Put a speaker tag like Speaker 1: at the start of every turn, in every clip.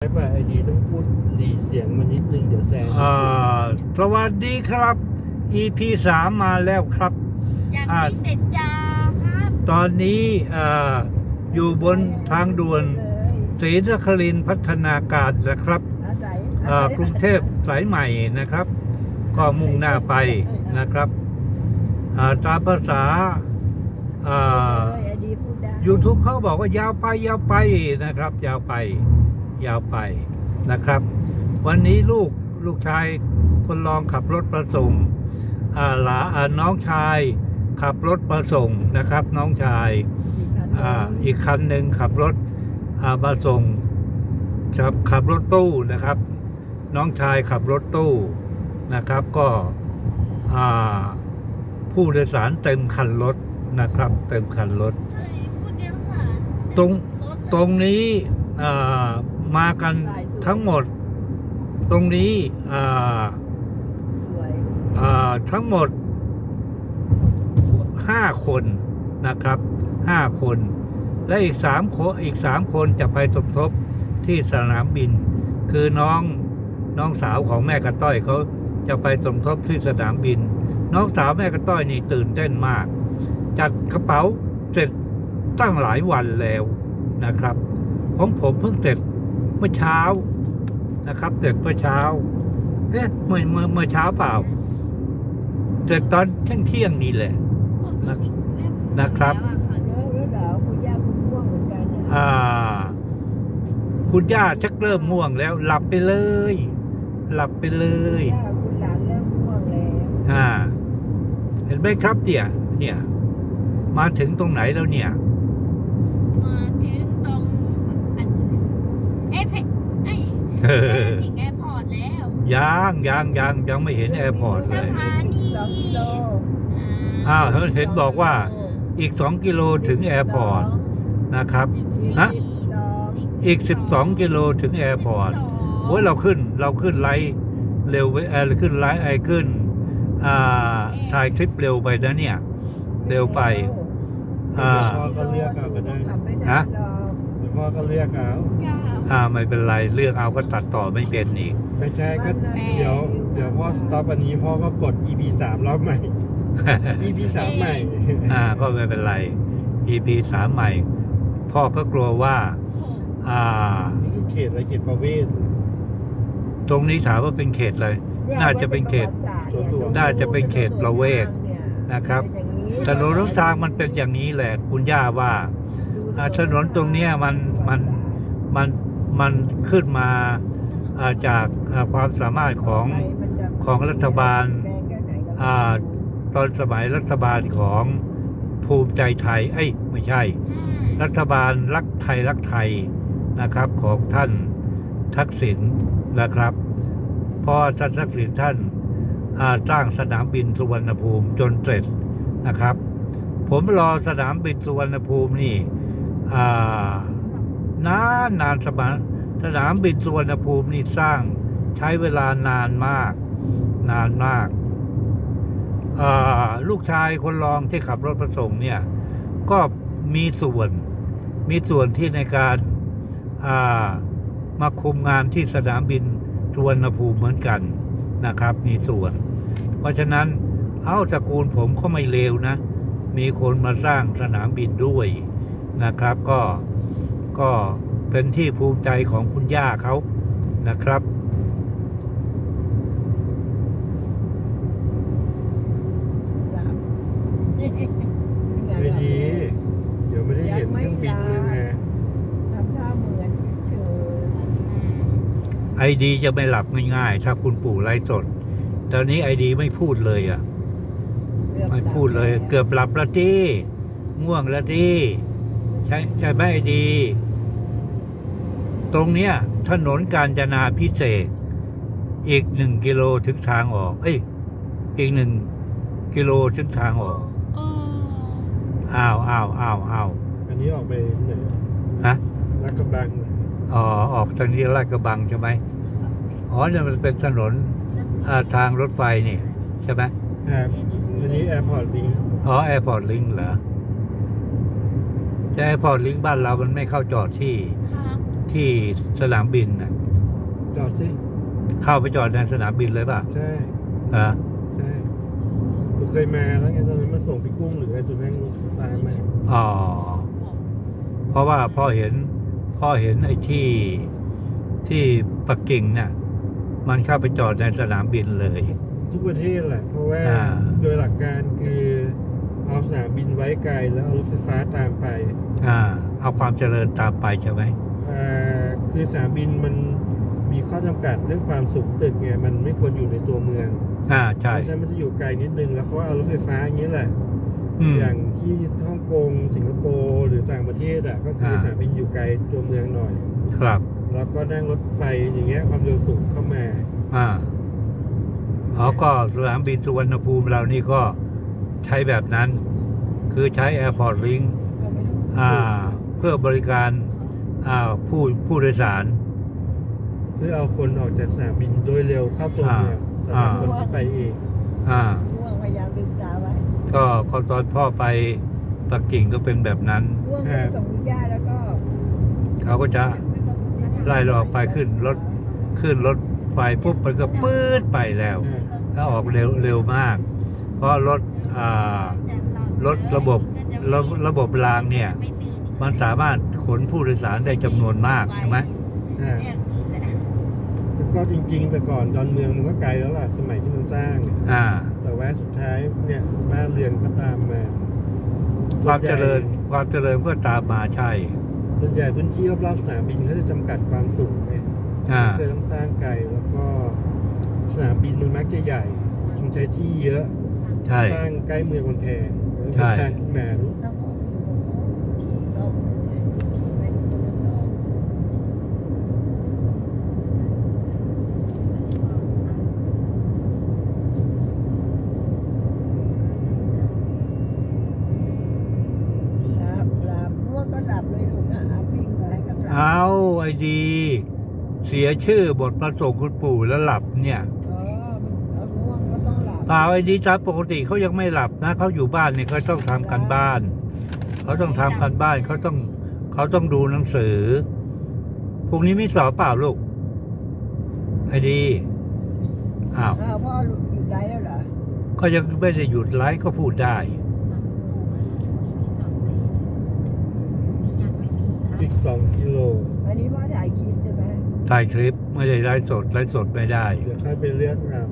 Speaker 1: ใช้ป่ะไอดีต้องพูดดีเสียงมันนิดนึงเดี๋ยวแซง
Speaker 2: อ่าสวัสดีครับ EP สามมาแล้วครับ
Speaker 3: อยาก
Speaker 2: อ่า
Speaker 3: มีเสร็จยาครับ
Speaker 2: ตอนนี้อ่าอยู่บนทางด่วนศรีนครินทร์พัฒนาการนะครับอ่ากรุงเทพสายใหม่นะครับ ก็มุ่งหน้าไปนะครับอ่าตามภาษาอ่า YouTube เขาบอกว่ายาวไปยาวไปนะครับ ยาวไป ยาวไปนะครับ วันนี้ลูกลูกชายคนรองขับรถมาส่งอ่าหลาอ่าน้องชายขับรถมาส่งนะครับ น้องชายอ่าอีกคันหนึ่งขับรถอ่ามาส่งขับขับรถตู้นะครับ น้องชายขับรถตู้นะครับ ก็อ่าผู้โดยสารเต็มคันรถนะครับ เต็มคันรถ
Speaker 3: เฮ้ยพูดเดียวสาร
Speaker 2: ตรง
Speaker 3: รถ
Speaker 2: ตรงนี้อ่า มากันทั้งหมด ตรงนี้อ่าอ่าทั้งหมดห้าคนนะครับห้าคน และอีกสามคนอีกสามคนจะไปสมทบที่สนามบิน คือน้องน้องสาวของแม่กระต้อยเขาจะไปสมทบที่สนามบิน น้องสาวแม่กระต้อยนี่ตื่นเต้นมาก จัดกระเป๋าเสร็จตั้งหลายวันแล้วนะครับของผมเพิ่งเสร็จ เมื่อเช้านะครับเสร็จเมื่อเช้าเอ๊ะเมื่อเมื่อเมื่อเช้าเปล่าเสร็จตอนเที่ยงเที่ยงนี่แหละ นะครับอ่า คุณย่าชักเริ่มง่วงแล้ว หลับไปเลย หลับไปเลยอ่า เห็นไหมครับเนี่ย เนี่ย มาถึงตรงไหนแล้วเนี่ย
Speaker 3: มาถึงตรงอันเอฟไอ้
Speaker 2: เออ
Speaker 3: ถึงแอร์พอร์ตแล้ว
Speaker 2: ยังยังยังยังไม่เห็นแอร์พอร์ตเลยอ้าวเห็นบอกว่าอีกสองกิโลถึงแอร์พอร์ตนะครับ ฮะอีกสิบสองกิโลถึงแอร์พอร์ตโอ้ยเราขึ้นเราขึ้นไลท์เร็วไปเออขึ้นไลท์ไอขึ้นอ่าถ่ายคลิปเร็วไปนะเนี่ย เร็วไป อ่า
Speaker 1: พ่อก็เลือกเอาก็ได้
Speaker 2: ฮะ
Speaker 1: เดี๋ยวพ่อก็เลือกเอา
Speaker 3: เก้า
Speaker 2: อ่าไม่เป็นไรเลือกเอาก็ตัดต่อไม่เป็นอีก
Speaker 1: ไม่ใช่ก็เดี๋ยวเดี๋ยวพ่อสต็อปอันนี้พ่อก็กด EP สามรอบใหม่ EP สามใหม่
Speaker 2: อ่าก็ไม่เป็นไร EP สามใหม่ พ่อก็กลัวว่า
Speaker 3: หก
Speaker 2: อ่า
Speaker 1: นี่คือเขตอะไรเขตประเวศ
Speaker 2: ตรงนี้ถามว่าเป็นเขตอะไรน่าจะเป็นเขต น่าจะเป็นเขตประเวศนะครับถนนรถทางมันเป็นอย่างนี้แหละ คุณย่าว่าอ่าถนนตรงเนี้ยมันมันมัน มันขึ้นมาอ่าจากอ่าความสามารถของของรัฐบาลอ่าตอนสมัยรัฐบาลของภูมิใจไทยเอ้ยไม่ใช่ รัฐบาลรักไทยรักไทยนะครับของท่านทักษิณนะครับเพอท่านทักษิณท่านอ่าสร้างสนามบินสุวรรณภูมิจนเสร็จนะครับ ผมรอสนามบินสุวรรณภูมินี่อ่า นานนานสมาสนามบินสุวรรณภูมินี่สร้างใช้เวลานานมาก นานมากาลูกชายคนรองที่ขับรถประส่งเนี่ย ก็มีส่วนมีส่วนที่ในการามาคุมงานที่สนามบินสุวรรณภูมิเหมือนกันนะครับ มีส่วน เพราะฉะนั้นเอ้าตระกูลผมก็ไม่เลวนะ มีคนมาสร้างสนามบินด้วยนะครับ ก็ ก็เป็นที่ภูมิใจของคุณย่าเขานะครับ
Speaker 1: ไม่ดีเดี๋ยวไม่ได้เห็นเครื่องบินเลยนะ
Speaker 4: ทำท่าเหมือนเฉย
Speaker 2: ไอดีจะไม่หลับง่ายๆ ถ้าคุณปู่ไลฟ์สด ตอนนี้ไอดีไม่พูดเลยอะ
Speaker 4: ๆ
Speaker 2: ไม่พูดเลย เกือบหลับแล้วที่ง่วงแล้วที่ใช่ใช่ไหมไอดี ตรงเนี้ยถนนกาญจนาพิเศษกอีกหนึ่งกิโลถึงทางออก เอ้ย อีกหนึ่งกิโลถึงทางออก
Speaker 3: เออ
Speaker 2: อ้าวอ้าวอ้าวอ้าว
Speaker 1: อันนี้ออกไปไหน
Speaker 2: ฮะ
Speaker 1: ลักกระบัง
Speaker 2: อ๋อ ออกทางนี้ลาดกระบังใช่ไหมอ๋อเนี่ยมันเป็นถนนอ่าทางรถไฟนี่ใช่ไหม
Speaker 1: ครับอันนี้แอร์พอร์ตลิง
Speaker 2: อ๋อแอร์พอร์ตลิงเหรอแต่แอร์พอร์ตลิงบ้านเรามันไม่เข้าจอดที่
Speaker 3: ครับ
Speaker 2: ที่สนามบินน่ะ
Speaker 1: จอดสิ
Speaker 2: เข้าไปจอดในสนามบินเลยป่ะ
Speaker 1: ใช่
Speaker 2: เหรอ
Speaker 1: ใช่กูเคยมาแล้วไงตอนนั้นมาส่งพี่กุ้งหรือไอ้ตัวนั่งรถไฟฟ้ามา
Speaker 2: อ๋อเพราะว่าพ่อเห็นพ่อเห็นไอ้ที่ที่ปักกิ่งน่ะ มันเข้าไปจอดในสนามบินเลย
Speaker 1: ทุกประเทศแหละ เพราะว่า
Speaker 2: อ่า
Speaker 1: โดยหลักการคือเอาสนามบินไว้ไกลแล้วเอารถไฟฟ้าตามไป
Speaker 2: อ่า เอาความเจริญตามไปใช่ไหม
Speaker 1: อ่า คือสนามบินมันมีข้อจำกัดเรื่องความสูงตึกไงมันไม่ควรอยู่ในตัวเมือง
Speaker 2: อ่า
Speaker 1: เพ
Speaker 2: ใช่
Speaker 1: ราะฉะนั้นมันจะอยู่ไกลนิดนึงแล้วเขาเอารถไฟฟ้าอย่างนี้แหละ
Speaker 2: อืม
Speaker 1: อย่างที่ฮ่องกงสิงคโปร์หรือต่างประเทศอะก็คือ
Speaker 2: อ่า
Speaker 1: สนามบินอยู่ไกลตัวเมืองหน่อย
Speaker 2: ครับ
Speaker 1: แล้วก็นั่งรถไฟอย่างเงี้ยความเร็วสูงเข้ามา
Speaker 2: อ่าอ๋อก็สนามบินสุวรรณภูมิเรานี่ก็ใช้แบบนั้น คือใช้ Airport Link
Speaker 4: ก็ไม่ต้อง
Speaker 2: อ่า เพื่อบริการ อ่าผู้ผู้โดยสาร
Speaker 1: เพื่อเอาคนออกจากสนามบินโดยเร็วเข้าตัวเมืองสำหรับ
Speaker 2: อ่า
Speaker 1: คนที่ไปเอง
Speaker 2: อ่า
Speaker 4: ง่วงพยายามลืมตาไว้
Speaker 2: ก็ก็ตอนพ่อไปปักกิ่งก็เป็นแบบนั้น
Speaker 4: ง่วงก็ส่งคุณย่าแล้วก็
Speaker 2: เขาก็จะ ไล่เราออกไปขึ้นรถ ขึ้นรถไฟปุ๊บมันก็ปื๊ดไปแล้ว แล้วออกเร็วเร็วมาก เพราะรถอ่า รถระบบระระบบรางเนี่ย มันสามารถขนผู้โดยสารได้จำนวนมากใช่ไหม
Speaker 1: อ่าแล้วก็จริงๆ แต่ก่อนดอนเมืองมันก็ไกลแล้วล่ะสมัยที่มันสร้างเนี่ย
Speaker 2: อ่า
Speaker 1: แต่ว่าสุดท้ายเนี่ยบ้านเรือนก็ตามมา
Speaker 2: ความเจริญ
Speaker 1: ส่วนใหญ่
Speaker 2: ความเจริญก็ตามมาใช่
Speaker 1: ส่วนใหญ่พื้นที่รอบๆสนามบินเขาจะจำกัดความสูงไง
Speaker 2: อ่า
Speaker 1: ก็เลยต้องสร้างไกลแล้วก็สนามบินมันมักจะใหญ่ต้องใช้ที่เยอะ
Speaker 2: ใช่
Speaker 1: สร้างใกล้เมืองมันแพงแล้ว
Speaker 2: ใช่
Speaker 1: ก็สร้างขึ้นมา
Speaker 4: ต้องออกซ่อมไม่ต้องไปซ่อม หลับหลับง่วงก็หลับเลยลูกนะอาวิ่งอะไรก็หลับ
Speaker 2: เอาไอ้ดี เสียชื่อบทประสงค์คุณปู่แล้วหลับเนี่ย
Speaker 4: เออเอาง่วงก็ต้องหลับ
Speaker 2: เปล่าไอ้ดีตามปกติเขายังไม่หลับนะเขาอยู่บ้านเนี่ยเขาต้องทำกันบ้าน เขาต้องทำกันบ้านเขาต้องเขาต้องดูหนังสือพรุ่งนี้ไม่สอบเปล่าลูกไอ้ดีอ้าว
Speaker 4: อ้าวพ่อหลุดอยู่ได้แล้วเหรอ
Speaker 2: ก็ยังไม่ได้หยุดไลฟ์ก็พูดได้
Speaker 1: อีกสองกิโล
Speaker 4: วันนี้พ่อถ่ายคลิปใช่ไหม
Speaker 2: ถ่ายคลิปไม่ได้ไลฟ์สดไลฟ์สดไม่ได้
Speaker 1: เดี๋ยวค่อยไปเลือกเอา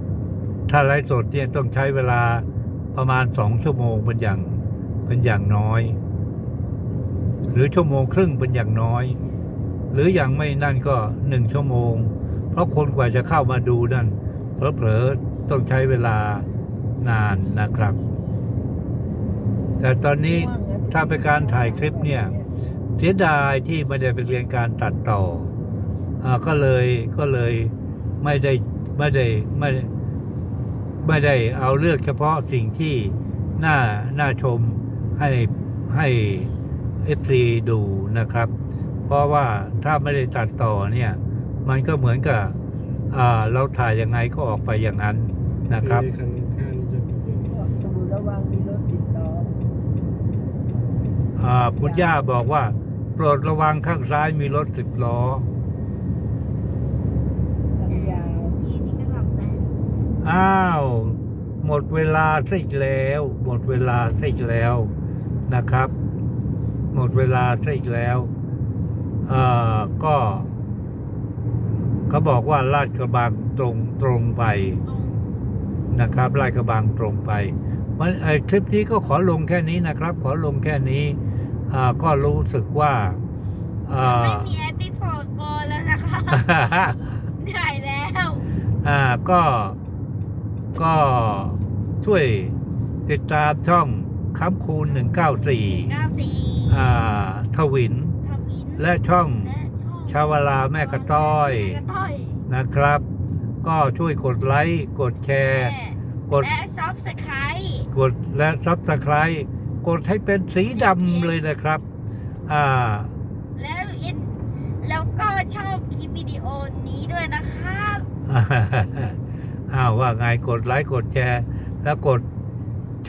Speaker 2: ถ้าไลฟ์สดเนี่ยต้องใช้เวลาประมาณสองชั่วโมงเป็นอย่างเป็นอย่างน้อย หรือชั่วโมงครึ่งเป็นอย่างน้อย หรืออย่างไม่นั่นก็หนึ่งชั่วโมง เพราะคนกว่าจะเข้ามาดูนั่นเผลอๆต้องใช้เวลานานนะครับ แต่ตอนนี้
Speaker 4: ง่วงนะ
Speaker 2: ถ้าเป็นการถ่ายคลิปเนี่ย เสียดายที่ไม่ได้ไปเรียนการตัดต่ออ่าก็เลยก็เลยไม่ได้ไม่ได้ไม่ได้ไม่ได้เอาเลือกเฉพาะสิ่งที่น่าน่าชมให้ให้เอฟซีดูนะครับ เพราะว่าถ้าไม่ได้ตัดต่อเนี่ย มันก็เหมือนกับอ่าเราถ่ายยังไงก็ออกไปอย่างนั้นนะครับ
Speaker 1: อคันข้างนี้จะเป็นอย่างนี้
Speaker 4: บอกสมุนระวังมีรถสิบล้อ
Speaker 2: อ่าคุณย่าบอกว่า โปรดระวังข้างซ้ายมีรถสิบล้อ
Speaker 4: ทางยาว
Speaker 3: นี่นี่ก็หลับได้
Speaker 2: อ้าว หมดเวลาซะอีกแล้ว หมดเวลาซะอีกแล้วนะครับ หมดเวลาซะอีกแล้วเอ่อก็เขาบอกว่าลาดกระบังตรงตรงไป
Speaker 3: ตรง
Speaker 2: นะครับลาดกระบังตรงไปมันไอคลิปนี้ก็ขอลงแค่นี้นะครับ ขอลงแค่นี้อ่า ก็รู้สึกว่าอ่า
Speaker 3: ไม่มีแอปปี้โฟนโกแล้วนะคะเหนื่อยแล้ว
Speaker 2: อ่าก็ก็ช่วยติดตามช่องค้ำคูณ 194
Speaker 3: 94
Speaker 2: อ่าทวิน
Speaker 3: ทวิน
Speaker 2: และช่อง
Speaker 3: และช่อง
Speaker 2: ชาวลาแม่กระต้อย
Speaker 3: แม่กระต้อย
Speaker 2: นะครับ ก็ช่วยกดไลค์ กดแชร์ กด
Speaker 3: และซับสไครต์
Speaker 2: กดและซับสไคร กดให้เป็นสีดำเลยนะครับ อ่า
Speaker 3: แล้วอินแล้วก็ชอบคลิปวิดีโอนี้ด้วยนะครับ
Speaker 2: อ้าวว่าไงกดไลค์กดแชร์แล้วกด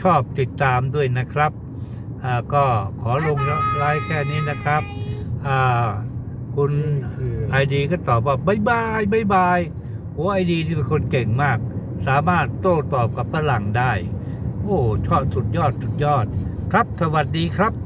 Speaker 2: ชอบติดตามด้วยนะครับ อ่าก็ขอลงไลค์แค่นี้นะครับ อ่า คุณไอดีก็ตอบว่าบายบายบายบายโอ้ไอดีนี่เป็นคนเก่งมาก สามารถโต้ตอบกับฝรั่งได้ โอ้ชอบสุดยอดสุดยอด ครับ สวัสดีครับ